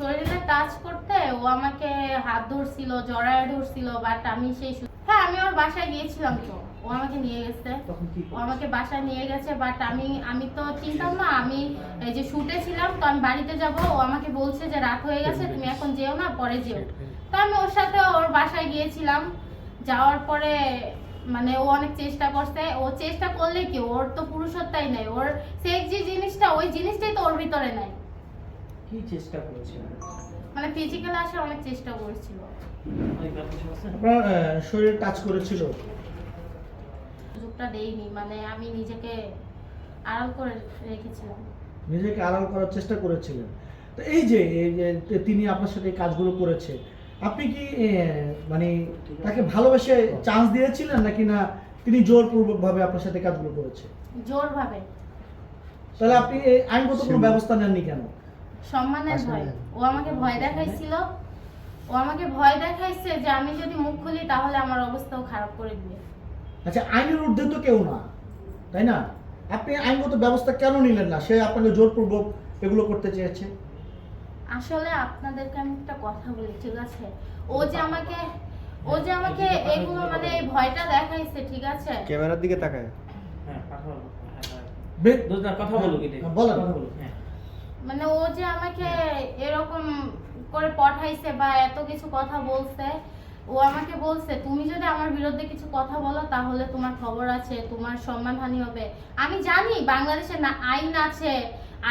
শরীরে টাচ করতে ও আমাকে হাত ধরছিল জড়ায় ধরছিল বাট আমি সেই হ্যাঁ আমি ওর বাসায় গিয়েছিলাম। তো ও আমাকে নিয়ে গেছে। ও আমাকে বাসায় নিয়ে গেছে বাট আমি আমি তো চিনতাম না। আমি এই যে শুটে ছিলাম তো আমি বাড়িতে যাব। ও আমাকে বলছে যে রাত হয়ে গেছে তুমি এখন যেও না পরে যেও। তো আমি ওর সাথে ওর বাসায় গিয়েছিলাম। যাওয়ার পরে মানে ও অনেক চেষ্টা করছে। ও চেষ্টা করলে কি ওর তো পুরুষত্বাই নাই। ওর সেক্স যে জিনিসটা ওই জিনিসটাই তো ওর ভিতরে নাই। কি চেষ্টা করেছিলেন? মানে ফিজিক্যাল আসার অনেক চেষ্টা করেছিল। আপনার শরীরে টাচ করেছিল। সুযোগটা দেইনি মানে আমি নিজেকে আড়াল করে রেখেছিলাম। নিজেকে আড়াল করার চেষ্টা করেছিলেন। তো এই যে তিনি আপনার সাথে এই কাজগুলো করেছে আপনি কি মানে তাকে ভালোবেসে চান্স দিয়েছিলেন নাকি না তিনি জোরপূর্বক ভাবে আপনার সাথে কাজগুলো করেছে? জোর ভাবে তাহলে আপনি আইনগত কোনো ব্যবস্থা নেননি কেন? সম্মানের ভয়। ও আমাকে ভয় দেখাইছিল। ও আমাকে ভয় দেখাইছে যে আমি যদি মুখ খুলি তাহলে আমার অবস্থাও খারাপ করে দিবে। আচ্ছা আইনের ঊর্ধ্বে তো কেউ না তাই না? আপনি আইনগত ব্যবস্থা কেন নিলেন না? সে আপনাকে জোরপূর্বক এগুলো করতে চেয়েছে। আসলে আপনাদেরকে আমি একটা কথা বলি ঠিক আছে? ও যে আমাকে ও যে আমাকে এগুলো মানে এই ভয়টা দেখাইছে ঠিক আছে? ক্যামেরার দিকে তাকায়। হ্যাঁ কথা বলো হ্যাঁ হ্যাঁ কথা বলো কি হ্যাঁ, কথা বলো হ্যাঁ। মানে ও যে আমাকে এরকম করে পাঠাইছে বা এত কিছু কথা বলছে ও আমাকে বলছে তুমি যদি আমার বিরুদ্ধে কিছু কথা বলো তাহলে তোমার খবর আছে তোমার সম্মানহানি হবে। আমি জানি বাংলাদেশে না আইন আছে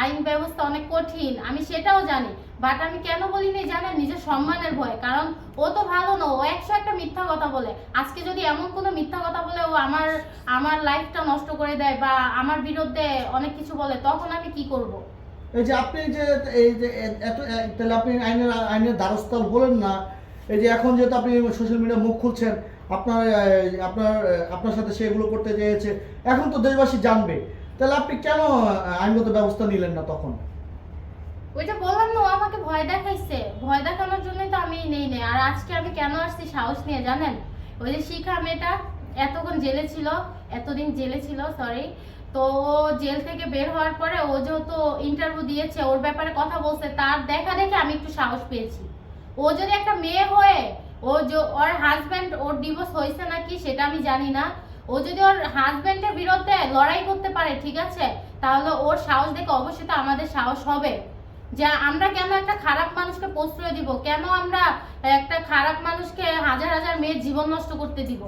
আইন ব্যবস্থা অনেক কঠিন আমি সেটাও জানি। বাট আমি কেন বলিনি জানেন? নিজের সম্মানের ভয়। কারণ ও তো ভালো না ও একশো একটা মিথ্যা কথা বলে। আজকে যদি এমন কোনো মিথ্যা কথা বলে ও আমার আমার লাইফটা নষ্ট করে দেয় বা আমার বিরুদ্ধে অনেক কিছু বলে তখন আমি কি করব? এই যে আপনি যে, এই যে এত তাহলে আপনি আইনের আইনের দ্বারস্থল বলেন না। এই যে এখন যেহেতু আপনি সোশ্যাল মিডিয়া মুখ খুলছেন, আপনার আপনার আপনার সাথে সে এগুলো করতে চেয়েছে, এখন তো দেশবাসী জানবে। তাহলে আপনি কেন আইনগত ব্যবস্থা নিলেন না তখন? ওইটা বললাম না আমাকে ভয় দেখাইছে। ভয় দেখানোর জন্যই তো আমি নেই নেই। আর আজকে আমি কেন আসছি সাহস নিয়ে জানেন? ওই যে শিখা মেয়েটা এতক্ষণ জেলে ছিল এতদিন জেলে ছিল সরি তো ও জেল থেকে বের হওয়ার পরে ও যেহেতু ইন্টারভিউ দিয়েছে, ওর ব্যাপারে কথা বলছে, তার দেখা দেখে আমি একটু সাহস পেয়েছি। ও যদি একটা মেয়ে হয়ে, ও যে ওর হাজব্যান্ড ওর ডিভোর্স হয়েছে নাকি সেটা আমি জানি না। ও যদি ওর হাজব্যান্ডের বিরুদ্ধে লড়াই করতে পারে, ঠিক আছে? তাহলে ওর সাহস দেখে অবশ্যই তো আমাদের সাহস হবে। যে আমরা কেন একটা খারাপ মানুষকে প্রশ্রয় দিব? কেন আমরা একটা খারাপ মানুষকে হাজার হাজার মেয়ের জীবন নষ্ট করতে দিব?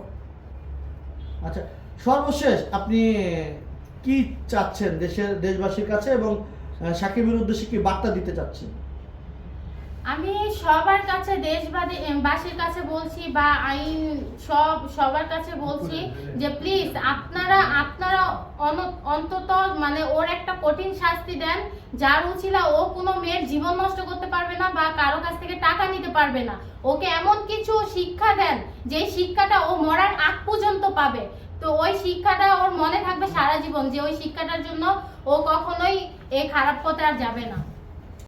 আচ্ছা সর্বশেষ আপনি কি চাচ্ছেন দেশের, দেশবাসীর কাছে এবং সাকিবের উদ্দেশ্যে কি বার্তা দিতে চাচ্ছেন? আমি সবার কাছে দেশবাদী কাছে বলছি বা আইন সব, সবার কাছে বলছি যে প্লিজ আপনারা আপনারা অন- অন্তত মানে ওর একটা কঠিন শাস্তি দেন। যার উচিলা ও কোনো মেয়ের জীবন নষ্ট করতে পারবে না বা কারও কাছ থেকে টাকা পারবে না। ওকে এমন কিছু শিক্ষা দেন, যে শিক্ষাটা ও মরার আগ পর্যন্ত পাবে। তো ওই শিক্ষাটা ওর মনে থাকবে সারা জীবন, যে ওই শিক্ষাটার জন্য ও কখনোই এই খারাপ পথে আর যাবে না।